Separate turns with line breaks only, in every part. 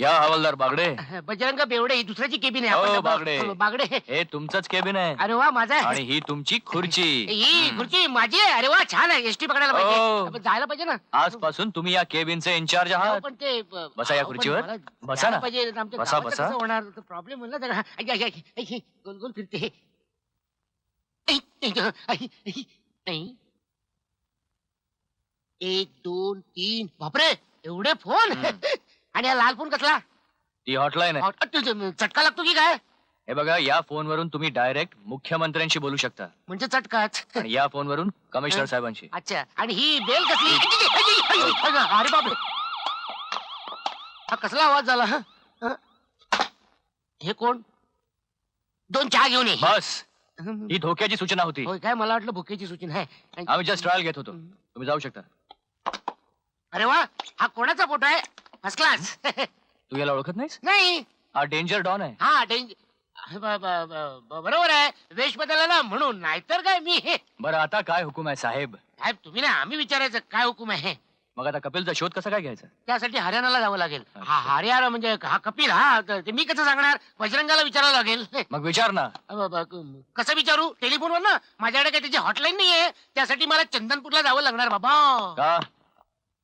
या हवालदार बागडे.
बजरंग बेवडे ही दुसऱ्याची केबिन आहे.
हो, बागडे.
बागडे.
हे तुमचंच केबिन आहे.
अरे वा माझा.
आणि ही तुमची खुर्ची.
ही खुर्ची माझी आहे. अरे वा छान आहे. एसटी पकडायला. पाहिजे. जायला पाहिजे ना.
आजपासून तुम्ही या केबिनचे इन्चार्ज आहात.
पण ते
बसा या खुर्चीवर. बसा ना.
पाहिजे.
बसा, बसा.
होणार? प्रॉब्लेम हा, आई, आई, आई, गोल गोल फिरते. एक दोन तीन. बापरे एवढे फ़ोन.
हम्म.
आणि हा लाल फोन कसला?
ती हॉटलाईन आहे.
अ, चटका लागतो की काय?
हे बघा या फोनवरून तुम्ही डायरेक्ट मुख्यमंत्र्यांशी बोलू शकता.
म्हणजे चटकाच.
आणि या फोनवरून कमिशनर साहेबांशी.
अच्छा. आणि ही बेल कसली? अरे बापरे. हा कसला आवाज झाला हं? हं? हे कोण? दोन चहा घेऊन ये.
बस. ही धोक्याची सूचना होती.
होय काय मला वाटलं भुकेची सूचना आहे.
आम्ही जस्ट ट्रायल घेत होतो. तुम्ही जाऊ शकता.
अरे वा हा कोणाचा फोटो आहे? फर्स्ट क्लास
तू याला ओळखत नाहीस?
नाही.
हा डेंजर डॉन आहे.
हा डेंज ब- ब- ब- बरोबर आहे. वेश बदलला ना म्हणून नाहीतर काय मी? हे
बरं आता काय हुकूम आहे साहेब?
साहेब तुम्ही ना आम्ही विचारायचं काय हुकूम आहे?
मग आता कपिलचा शोध कसा काय घ्यायचा?
त्यासाठी हरियाणाला जावं लागेल. हा हरियाणा म्हणजे हा कपिल हा तर ते मी कसं सांगणार? बजरंगाला विचारावं लागेल.
मग विचार ना.
अ, ब- क- कसं विचारू? टेलिफोनवर ना? माझ्याकडे काही त्याची हॉटलाईन नाहीये. त्यासाठी मला चंदनपूरला जावं लागणार बाबा.
का?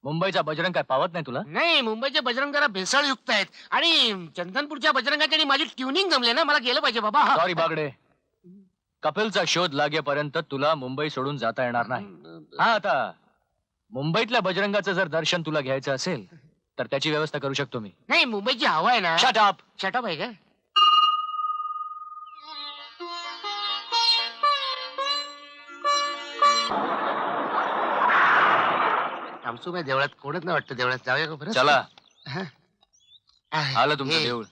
मुंबईचा बजरंग काय पावत नाही तुला?
नाही मुंबईचे बजरंग जरा भेसळयुक्त आहेत. आणि चंदनपूरच्या बजरंगाची आणि माझी ट्युनिंग जमले ना मला गेलं पाहिजे बाबा.
सॉरी बागडे. कपिलचा शोध लागेपर्यंत तुला मुंबई सोडून जाता येणार नाही. हा आता मुंबईतल्या बजरंगाचं जर दर्शन तुला घ्यायचं असेल तर त्याची व्यवस्था करू शकतो मी.
नाही मुंबईची हवा आहे ना.
शट अप
शटअप आहे का? आमसूबाई देवळात कोणच नाही वाटतं? देवळात जाऊया का बरं
चला. आलं तुमचं
हे,
देऊळ.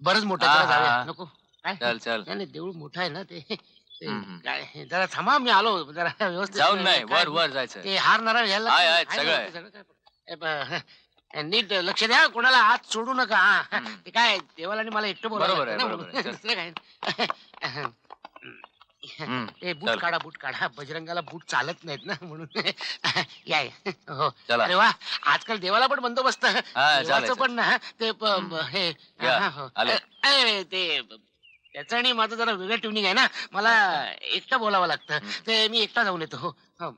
बरंच मोठं
हा,
आहे, जरा
हा,
जाऊया.
हा.
नको. काय?
चल चल.
नाही नाही, देऊळ मोठं आहे ना ते. ते
हम्म.
काय हे, जरा थांबा मी आलो. जरा व्यवस्थित
जाऊन नाही
काय-
वर वर जायचं.
ते हार नारळ घ्यायला
आहे,
लागतं.
आहे,
आहे
सगळं
ना,
आहे.
ते सगळं काय- ए, ब- नीट लक्ष द्या. कोणाला हात सोडू नका. हा.
हम्म.
ते काय देवाला आणि मला एकटं बोलावं
बरोबर आहे,
लागतं ना
बरोबर
म्हणून. दुसरं काय?
हम्म.
ते बूट
चल.
काढा बूट काढा बजरंगाला बूट चालत नाहीत ना म्हणून या या. हो
चला
अरे वा आजकाल देवाला पण बंदोबस्त देवाचं. पण ना ते प-. हे
या,
हा, हो.
आले.
अरे, ते त्याचं आणि माझं जरा वेगळं ट्युनिंग आहे ना मला एकटं बोलावं लागतं
हम्म.
ते मी एकटा जाऊन येतो हो हो.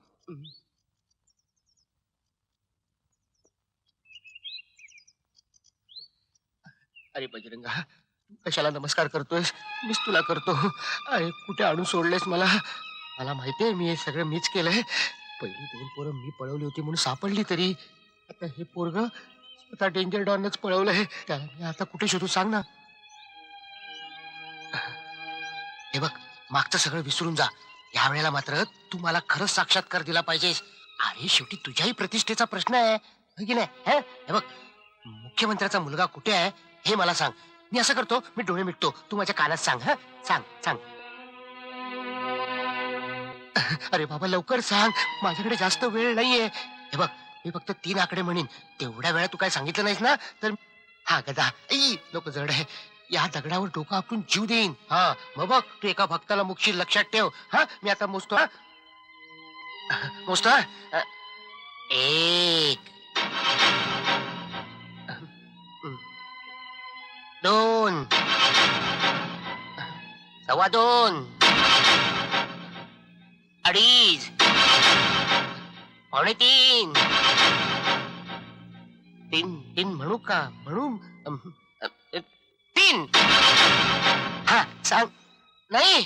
अरे बजरंगा कशाला नमस्कार करतोयस? मीच तुला करतो. अरे कुठे आणून सोडलेस मला? मला माहितीये मी हे सगळं मीच केलंय. पहिली दोन पोरं मी पळवली होती म्हणून सापडली तरी. आता हे पोरग स्वतः डेंजर डॉनच पळवलंय. त्याला मी आता कुठे शोधू सांग ना. हे बघ मागचं सगळं विसरून जा. या वेळेला मात्र तू मला खरंच साक्षात्कार दिला पाहिजेस. अरे शेवटी तुझ्याही प्रतिष्ठेचा प्रश्न आहे. हो की नाही? हे? हे बघ मुख्यमंत्र्याचा मुलगा कुठे आहे हे मला सांग. मी असं करतो मी डोळे मिटतो. तू माझ्या कानात सांग हा? सांग सांग. अरे बाबा लवकर सांग. माझ्याकडे जास्त वेळ नाहीये. हे बघ मी फक्त तीन आकडे म्हणेन. तेवढ्या वेळा तू काय सांगितलं नाहीस ना? तर हा गदा. ई लोक जड आहे. या दगडावर डोकं आपण जीव देईन. हा मग बघ तू एका भक्ताला मुक्षी लक्षात ठेव. हा मी आता मोजतो हा. मोजतो हा? एक दोन सव्वा दोन अडीच पावणे तीन तीन तीन म्हणू का म्हणू तीन हा सांग नाही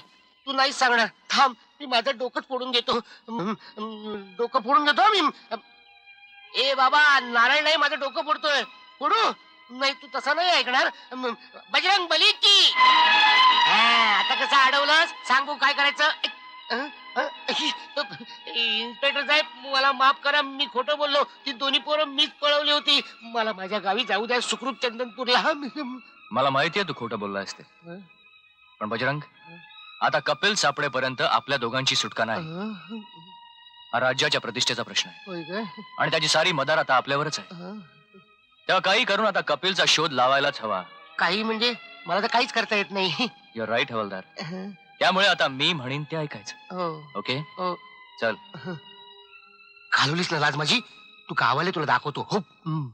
तू नाही सांगणार. थांब मी माझं डोकं फोडून घेतो. Um, um, डोकं फोडून घेतो हा मी um, ए बाबा नारायण नाही माझं डोकं फोडतोय. फोडू. नाही तू तसा नाही ऐकणार. बजरंग बली की. हा, आता कसं अडवलंस? सांगू काय करायचं? अ, अ, इन्स्पेक्टर साहेब मला माफ करा मी खोटं बोललो. ती दोन्ही पोरं मीच पळवली होती. मला माझ्या गावी जाऊ द्या सुखरूप चंदनपूरला.
मला माहितीये तू खोटं बोलला असते
हं?
पण बजरंग आता कपिल सापडेपर्यंत आपल्या दोघांची सुटका नाही. हा राज्याच्या प्रतिष्ठेचा प्रश्न आहे.
होय
आणि त्याची सारी मदार आता आपल्यावरच आहे.
अ,
तेव्हा काही करून आता कपिलचा शोध लावायलाच हवा.
काही म्हणजे मला तर काहीच करता येत नाही.
युअर राईट हवालदार. त्यामुळे आता मी म्हणीन ते ऐकायचं.
हो.
ओके
हो.
चल.
घालवलीस ना लाज माझी? तू गावाले तुला दाखवतो. हो. हम्म.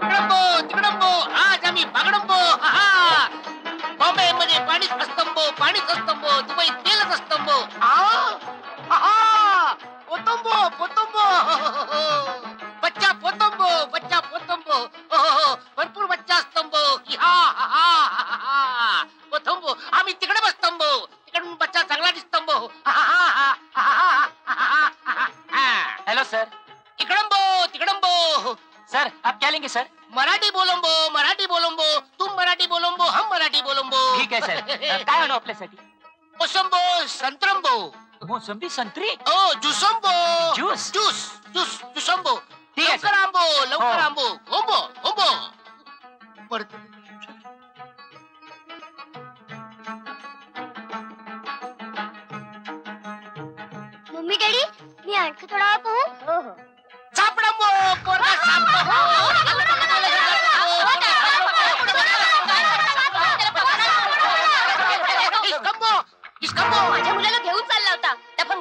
तिकडंबो तिकडंबो. आज आम्ही बागडंबो. हा बॉम्बे मध्ये पाणीच असतंबो पाणीच असतंबो. दुबई तेलच असतंबो. पोतंबो पोतंबो. बच्चा पोतंबो भरपूर बच्चा हा हा हा पोतंबो आम्ही तिकडे बसतंबो तिकडून बच्चा चांगला दिसतंबो
हेलो सर
इकडंबो तिकडंबो
सर आप क्या लेंगे सर
मराठी बोलंबो मराठी बोलंबो तुम मराठी बोलंबो हम मराठी बोलंबो
ठीक आहे सर काय आणू आपल्यासाठी
मोसंबो संत्रंबो
मोसंबी संत्री
ओ जुसंबो
ज्यूस
ज्यूस ज्यूस जुसंबो
ठीक आहे,
लवकर
सर.
आंबो लवकर
हो.
आंबो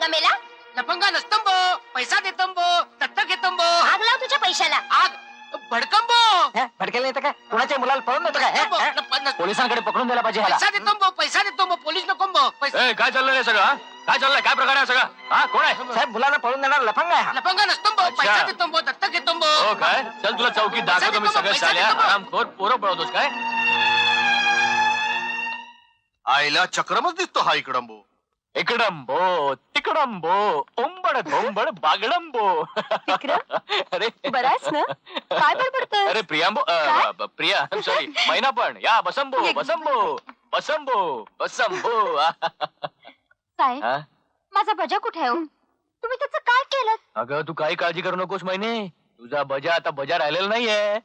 लफंगा मेला?
लफंगा नसतंबो पैसा देतंबो दत्तक घेतंबो
आग लाव तुझ्या पैशाला.
आग भडकंबो
भडकेला येतं काय? कुणाच्या मुलाला पळून
नसतंबो,
काय?
नप- नस-
पोलिसांकडे पकडून द्यायला पाहिजे ह्याला.
पैसा देतंबो पैसा देतंबो पोलीस नकोंबो पैसा
ए, काय चाललंय हे सगळं? हा? काय चाललंय? काय प्रकार आहे हा सगळा? हा कोण आहे? साहेब मुलांना पळून देणार लफंग आहे
लफंगा नसतंबो
अच्छा.
पैसा देतंबो दत्तक घेतंबो
हो काय? चल तुला चौकीत दाखवतो मी सगळं
पैसा
चाल्या
देतो बा.
आरामखोर पोरं पळवतोस काय?
आईला चक्रमच दिसतो हा इकडंबो
इकडंबो तिकडंबो ओंबड धोंबड बागडंबो. अरे.
बराच ना? काय बडबडतोय
अरे प्रियांबो अ,
काय?
ब- प्रिया सॉरी मैना पण. या बसंबो
ये-
बसंबो बसंबो बसंबो.
साहेब
हा?
माझा बजा कुठे आहे हो? तुम्ही त्याचं काय केलं
अगं तू काही काळजी करू नकोस मैने. तुझा बजा आता बजा राहिलेला नाहीये.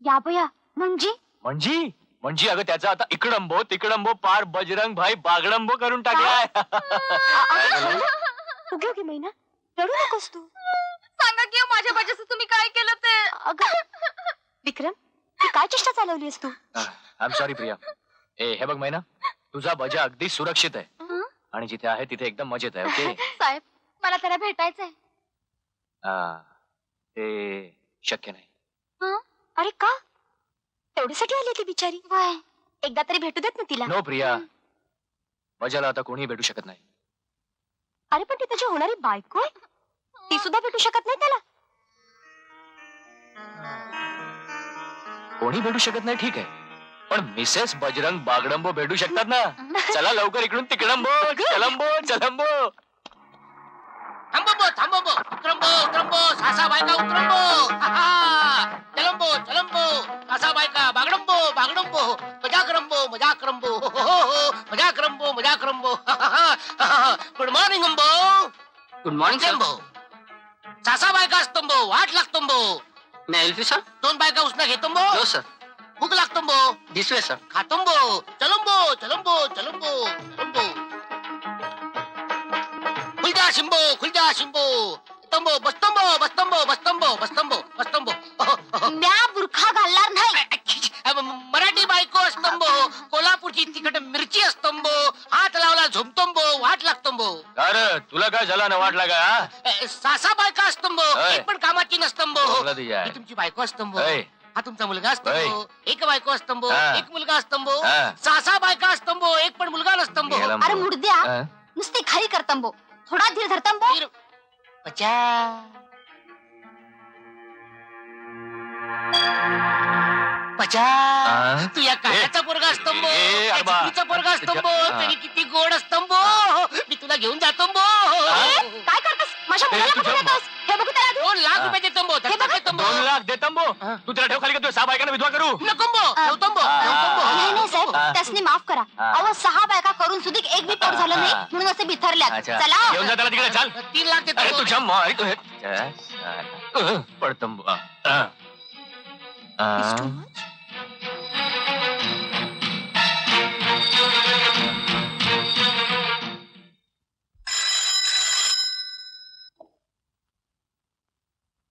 या बया. म्हणजे?
म्हणजे? म्हणजे अगं त्याचा आता इकडंबो तिकडंबो पार बजरंग भाई बागडंबो करून टाकलाय?
उगी उगी महिना रडू नकोस तू. सांगा की हो, माझ्या बजाचं तुम्ही काय केलं ते? अगं विक्रम तू काय चेष्टा चालवलीस तू?
I am sorry Priya. ए हे बघ मैना तुझा बजा अगदी सुरक्षित आहे. आणि जिथे आहे तिथे एकदम मजेत आहे ओके?
साहेब मला त्याला भेटायचंय.
हा, ते शक्य नाही.
अरे का? तेवढ्यासाठी आली ती बिचारी. एकदा तरी भेटू देत ना तिला.
नो प्रिया. बजाला आता कोणी भेटू शकत नाही.
अरे पण ती त्याची होणारी बायको आहे. ती सुद्धा भेटू शकत नाही त्याला.
कोणी भेटू शकत नाही ठीक आहे. पण मिसेस बजरंग बागडंबो भेटू शकतात ना. चला लवकर इकडून तिकडंबो चलंबो चलंबो.
थांबंबो थांबंबो उतरंबो उतरंबो सासा बायका उतरंबो. करंबो मजा करंबो हो, हो, हो. मजा करंबो मजा करंबो गुड मॉर्निंग अंबो
गुड मॉर्निंग
अंबो सासा बायका असतंबो वाट लागतंबो
मैं एल्फी सर
दोन बायका उसना घेतंबो
नो सर
भूक लागतंबो
दिस वे सर
खातंबो चलंबो चलंबो चलंबो चलंबो खुलजा शिंबो खुलजा शिंबो तंबो बस्तंबो बस्तंबो बस्तंबो बस्तंबो बस्तंबो
म्या बुरखा घालणार नाही
कोल्हापूरची तिखट मिरची असतंबो हात लावला झोमतंबो वाट लागतंबो
अरे तुला काय झाला ना हा?
अ, सासा बायका असतंबो. एक पण कामाची नसतंबो. ही तुमची बायको असतंबो हा तुमचा मुलगा असतंबो एक बायको असतंबो
हा.
एक मुलगा असतंबो
हा.
सासा बायका असतंबो एक पण मुलगा नसतंबो
गेला
अरे. मुडद्या
हा?
नुसती खरी करतंबो थोडा धीर धरतंबो
वीर- बचा बचा
हा?
तू या काळ्याचा पोरगा असतंबो
ए, अरे बा.
पोरगा असतंबो
हा.
तरी किती गोड असतंबो मी तुला घेऊन जातंबो
ए, काय करतोस माझ्या मुलाला
तुझ्या
कुठे नेतोस? हे बघू त्याला आधी.
दोन लाख. रुपये देतंबो
हे बघा,
दोन लाख देतंबो
हा.
तू त्याला ठेव खाली का तुझ्या सहा बायकांना विधवा करू
नकोंबो. ठेवतंबो
हा.
ठेवतंबो
नाही नाही साहेब
हा.
त्यासनी माफ करा
हा.
अहो सहा बायका करून सुद्धा एक बी पोट झालं नाही
हा.
म्हणून असे बिथरल्यात
अच्छा
चला
घेऊन जा त्याला तिकडे चाल
तीन लाख
अरे
देतंबो
तुझ्या मारी पडतंबो हा. हा.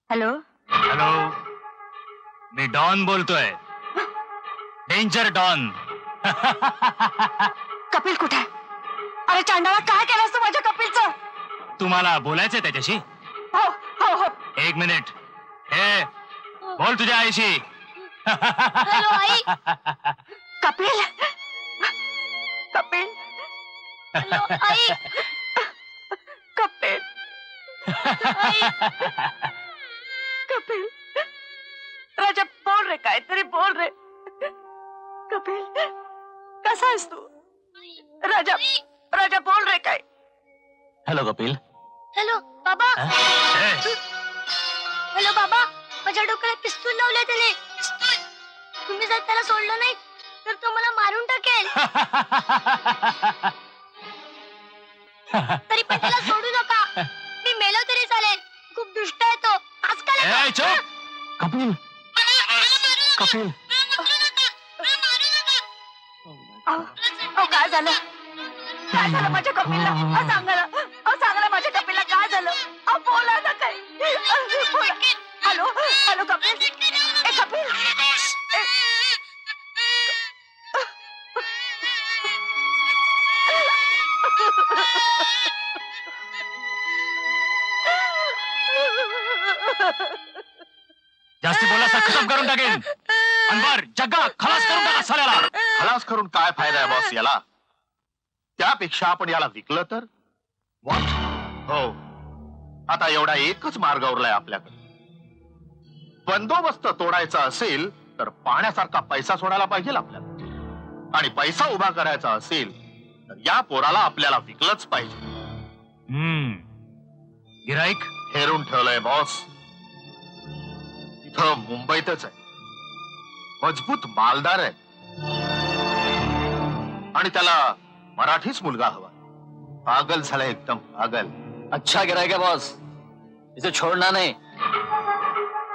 हॅलो?
हॅलो? मी डॉन बोलतोय. Danger don.
कपिल कुठे? आहे? अरे चांडाला काय केलंस तू माझ्या कपिलचं?
तुम्हाला बोलायचंय त्याच्याशी?
हो हो हो.
एक मिनिट. हे बोल तुझ्या आईशी.
हॅलो आई. कपिल? कपिल? हॅलो आई. कपिल? आई. कपिल? राजा बोल रे काहीतरी बोल रे. कपिल कसा आहेस तू? राजा राजा बोल रे काय?
हॅलो कपिल.
हॅलो बाबा. हॅलो बाबा. माझ्या डोक्याला पिस्तूल लावलंय त्याने. तुम्ही जर त्याला सोडलं नाही तर तो मला मारून टाकेल. तरी पण आजकाल
कपिल. चुप
कपिल. कपिल हो,
काय झालं? काय झालं माझ्या कपिलला? अहो, सांगा ना
टाकेन अनवर जग्गा खलास करून टाका साल्याला.
खलास करून काय फायदा आहे बॉस याला? त्यापेक्षा आपण याला विकलं तर? What? हो. आता एवढा एकच मार्ग उरलाय आपल्याकडे. बंदोबस्त तोडायचा असेल तर पाण्यासारखा पैसा सोडायला पाहिजे आपल्याला. आणि पैसा उभा करायचा असेल तर या पोराला आपल्याला विकलंच पाहिजे.
हम्म. गिराईक?
हेरून ठेवलंय बॉस इथं मुंबईतच आहे. मजबूत मालदार आहे. आणि त्याला मराठीच मुलगा हवा. पागल झालाय एकदम पागल.
अच्छा गिराय का बॉस इसे छोडणार नाही.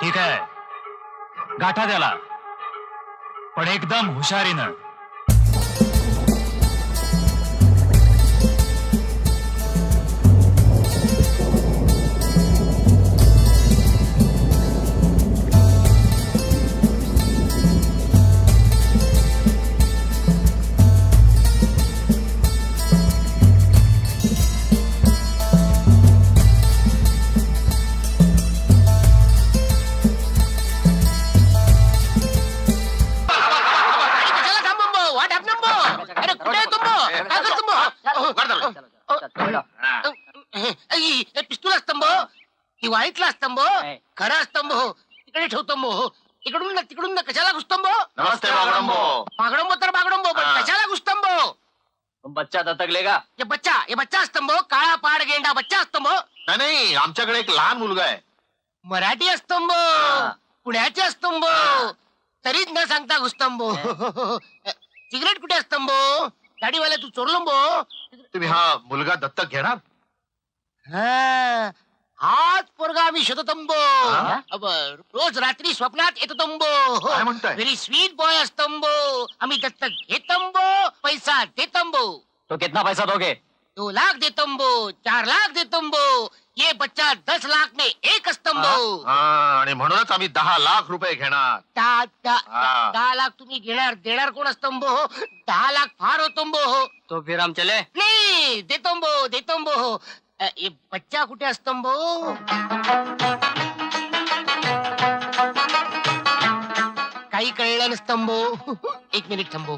ठीक आहे. गाठा त्याला. पण एकदम हुशारीनं.
इकडून ना तिकडून ना कशाला घुसतं
नमस्ते बागडंबो.
बागडंबो तर बागडंबो पण
हा.
कशाला घुसतं
बच्चा दत्तक लेगा
हे बच्चा हे बच्चा असतं काळा पाड गेंडा बच्चा असतं
नाही नाही आमच्याकडे एक लहान मुलगा आहे.
मराठी असतं पुण्याचे असतं तरीच न सांगता घुसतं सिगरेट कुठे असतं गाडीवाल्या तू चोरलं
तुम्ही हा मुलगा दत्तक घेणार?
हा, हाच पोरगा आम्ही शोधतंबो
हा?
अब, रोज रात्री स्वप्नात येतो
काय
तंबो
म्हणताय?
व्हेरी स्वीट बॉय असतंबो. आम्ही दत्तक घेतंबो. पैसा देतंबो.
तो कितना पैसा दोगे?
दो लाख देतंबो. चार लाख देतंबो. ये बच्चा दस लाख में एक असतंबो.
हा? आणि म्हणूनच आम्ही दहा लाख रुपये घेणार.
दहा दहा-
हा.
दहा लाख तुम्ही घेणार. देणार कोण असतंबो? दहा लाख फार होतंबो.
तो फिर हम चले.
नाही देतंबो देतंबो. ये बच्चा कुठे असतंबो काही कळलं नसतंबो एक मिनिट थांबो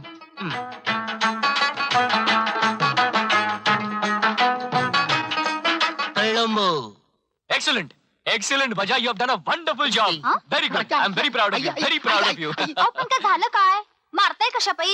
कळलंबो
एक्सलेंट एक्सलेंट भजा you have done a wonderful job
हा?
Very good I am very proud of you very proud of you
अहो पण काय झालं काय? मारताय कशा